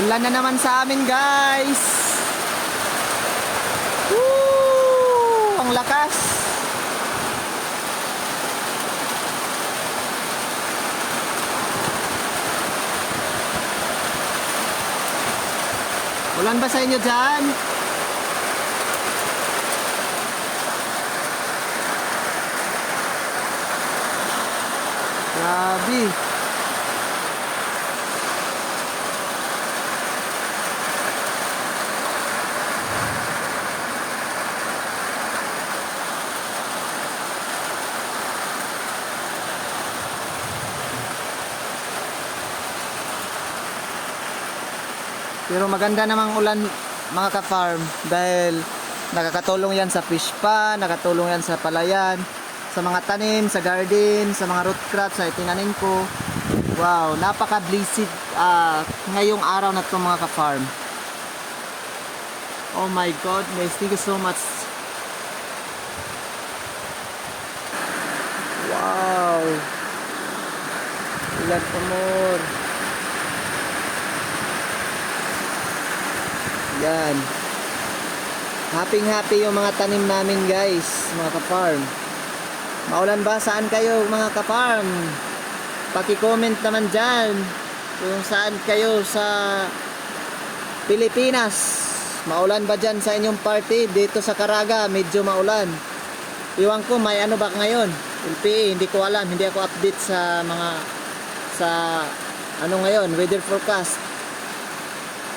Ulan na naman sa amin guys. Woo! Ang lakas. Ulan ba sa inyo dyan? Grabe. Pero maganda namang ulan mga ka-farm dahil nakakatulong yan sa fish pa, nakatulong yan sa palayan, sa mga tanim, sa garden, sa mga root crops na itinanim ko. Wow, napaka-blessed ah, ngayong araw na to mga ka-farm. Oh my goodness, thank you so much. Wow. Ulan pa more. Yan. Happy happy yung mga tanim namin guys, mga ka-farm. Maulan ba? Saan kayo mga ka-farm? Paki-comment naman dyan kung saan kayo sa Pilipinas. Maulan ba dyan sa inyong party? Dito sa Caraga, medyo maulan. Iwan ko, may ano ba ngayon? LPA, hindi ko alam. Hindi ako update sa mga sa ano ngayon, weather forecast.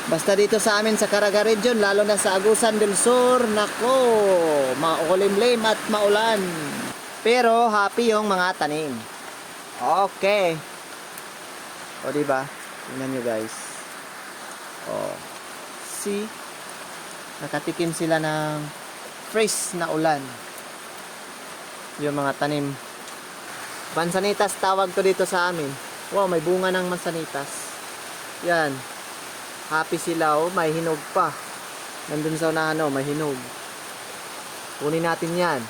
Basta dito sa amin sa Caraga region, lalo na sa Agusan del Sur, nako, maulimlim at maulan. Pero happy yung mga tanim. Okay. O di ba? Tingnan nyo guys. O. See? Nakatikim sila ng fresh na ulan. Yung mga tanim. Mansanitas tawag to dito sa amin. Wow, may bunga ng mansanitas. Yan. Happy sila oh, may hinog pa. Nandun sa unahan oh, may hinog. Kunin natin yan.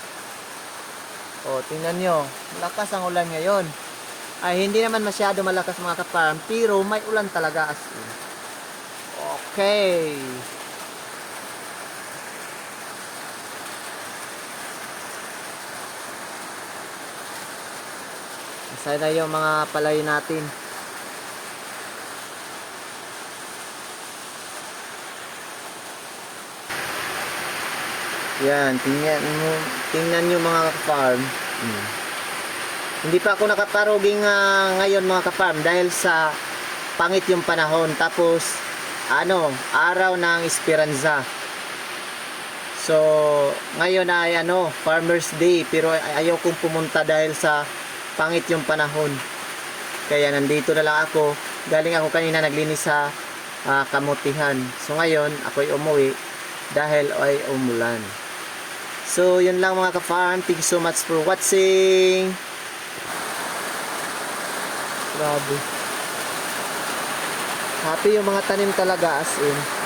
O, tingnan nyo. Lakas ang ulan ngayon. Ay, hindi naman masyado malakas mga kaparm, pero may ulan talaga as in. Okay. Masaya na yung mga palay natin. Yan, tingnan mo, tingnan nyo mga farm. Hmm. Hindi pa ako nakaparuging ah, ngayon mga ka-farm dahil sa pangit yung panahon. Tapos, ano, araw ng Esperanza. So, ngayon ay ano, Farmer's Day. Pero ay- ayaw kong pumunta dahil sa pangit yung panahon. Kaya nandito na lang ako. Galing ako kanina naglinis sa ah, kamutihan. So ngayon, ako'y umuwi dahil ay umulan. So, yun lang mga ka-farm. Thank you so much for watching. Grabe. Happy yung mga tanim talaga as in.